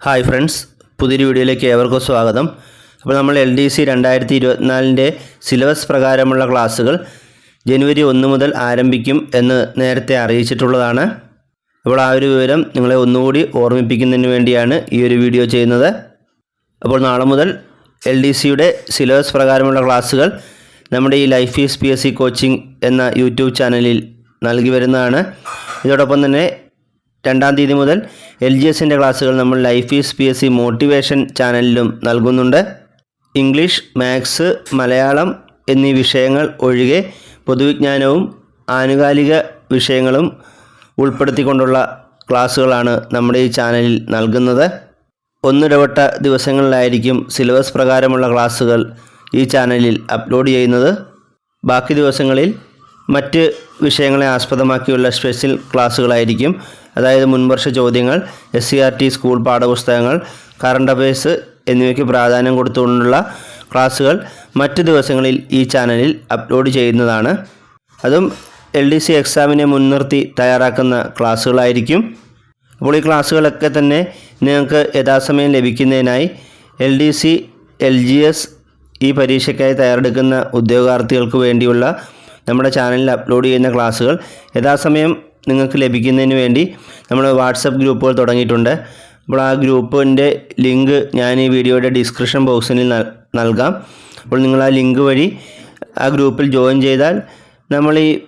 Hi friends പുതിയൊരു വീഡിയോയിലേക്ക് ഏവർക്കും സ്വാഗതം. അപ്പോൾ നമ്മൾ എൽ ഡി സി രണ്ടായിരത്തി ഇരുപത്തിനാലിന്റെ സിലബസ് പ്രകാരമുള്ള ക്ലാസ്സുകൾ ജനുവരി ഒന്ന് മുതൽ ആരംഭിക്കും എന്ന് നേരത്തെ അറിയിച്ചിട്ടുള്ളതാണ്. അപ്പോൾ ആ ഒരു വിവരം നിങ്ങളെ ഒന്നുകൂടി ഓർമ്മിപ്പിക്കുന്നതിന് വേണ്ടിയാണ് ഈ ഒരു വീഡിയോ ചെയ്യുന്നത്. അപ്പോൾ നാളെ മുതൽ എൽ ഡി സിയുടെ സിലബസ് പ്രകാരമുള്ള ക്ലാസ്സുകൾ നമ്മുടെ ഈ life is P S C coaching എന്ന യൂട്യൂബ് ചാനലിൽ നൽകി വരുന്നതാണ്. ഇതോടൊപ്പം തന്നെ രണ്ടാം തീയതി മുതൽ എൽ ജി എസിന്റെ ക്ലാസ്സുകൾ നമ്മൾ life is P S C motivation ചാനലിലും നൽകുന്നുണ്ട്. ഇംഗ്ലീഷ് മാത്സ് മലയാളം എന്നീ വിഷയങ്ങൾ ഒഴികെ പൊതുവിജ്ഞാനവും ആനുകാലിക വിഷയങ്ങളും ഉൾപ്പെടുത്തിക്കൊണ്ടുള്ള ക്ലാസ്സുകളാണ് നമ്മുടെ ഈ ചാനലിൽ നൽകുന്നത്. ഒന്നിടവിട്ട ദിവസങ്ങളിലായിരിക്കും സിലബസ് പ്രകാരമുള്ള ക്ലാസ്സുകൾ ഈ ചാനലിൽ അപ്ലോഡ് ചെയ്യുന്നത്. ബാക്കി ദിവസങ്ങളിൽ മറ്റ് വിഷയങ്ങളെ ആസ്പദമാക്കിയുള്ള സ്പെഷ്യൽ ക്ലാസ്സുകളായിരിക്കും അതായത് മുൻവർഷ ചോദ്യങ്ങൾ S C R T school പാഠപുസ്തകങ്ങൾ കറണ്ട് അഫയേഴ്സ് എന്നിവയ്ക്ക് പ്രാധാന്യം കൊടുത്തുകൊണ്ടുള്ള ക്ലാസ്സുകൾ മറ്റ് ദിവസങ്ങളിൽ ഈ ചാനലിൽ അപ്ലോഡ് ചെയ്യുന്നതാണ്. അതും എൽ ഡി സി എക്സാമിനെ മുൻനിർത്തി തയ്യാറാക്കുന്ന ക്ലാസ്സുകളായിരിക്കും. അപ്പോൾ ഈ ക്ലാസ്സുകളൊക്കെ തന്നെ നിങ്ങൾക്ക് യഥാസമയം ലഭിക്കുന്നതിനായി L D C L G S ഈ പരീക്ഷയ്ക്കായി തയ്യാറെടുക്കുന്ന ഉദ്യോഗാർത്ഥികൾക്ക് വേണ്ടിയുള്ള നമ്മുടെ ചാനലിൽ അപ്ലോഡ് ചെയ്യുന്ന ക്ലാസ്സുകൾ യഥാസമയം നിങ്ങൾക്ക് ലഭിക്കുന്നതിന് വേണ്ടി നമ്മൾ വാട്സപ്പ് ഗ്രൂപ്പുകൾ തുടങ്ങിയിട്ടുണ്ട്. അപ്പോൾ ആ ഗ്രൂപ്പിന്റെ ലിങ്ക് ഞാൻ ഈ വീഡിയോയുടെ ഡിസ്ക്രിപ്ഷൻ ബോക്സിൽ നൽ- നൽകാം. അപ്പോൾ നിങ്ങൾ ആ ലിങ്ക് വഴി ആ ഗ്രൂപ്പിൽ ജോയിൻ ചെയ്താൽ നമ്മൾ ഈ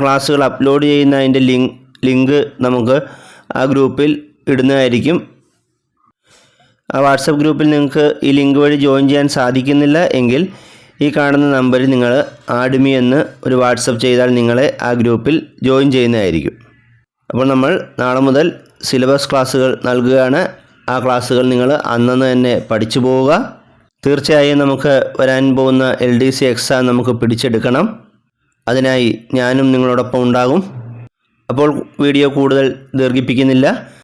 ക്ലാസ്സുകൾ അപ്ലോഡ് ചെയ്യുന്ന അതിന്റെ ലിങ്ക് ലിങ്ക് നമുക്ക് ആ ഗ്രൂപ്പിൽ ഇടുന്നതായിരിക്കും. ആ വാട്സപ്പ് ഗ്രൂപ്പിൽ നിങ്ങൾക്ക് ഈ ലിങ്ക് വഴി ജോയിൻ ചെയ്യാൻ സാധിക്കുന്നില്ല എങ്കിൽ ഈ കാണുന്ന നമ്പറിൽ നിങ്ങൾ ആഡ്മി എന്ന് ഒരു വാട്സപ്പ് ചെയ്താൽ നിങ്ങളെ ആ ഗ്രൂപ്പിൽ ജോയിൻ ചെയ്യുന്നതായിരിക്കും. അപ്പോൾ നമ്മൾ നാളെ മുതൽ സിലബസ് ക്ലാസ്സുകൾ നൽകുകയാണ്. ആ ക്ലാസ്സുകൾ നിങ്ങൾ അന്നന്ന് തന്നെ പഠിച്ചു പോവുക. തീർച്ചയായും നമുക്ക് വരാൻ പോകുന്ന എൽ ഡി സി എക്സാം നമുക്ക് പിടിച്ചെടുക്കണം. അതിനായി ഞാനും നിങ്ങളോടൊപ്പം ഉണ്ടാകും. അപ്പോൾ വീഡിയോ കൂടുതൽ ദീർഘിപ്പിക്കുന്നില്ല.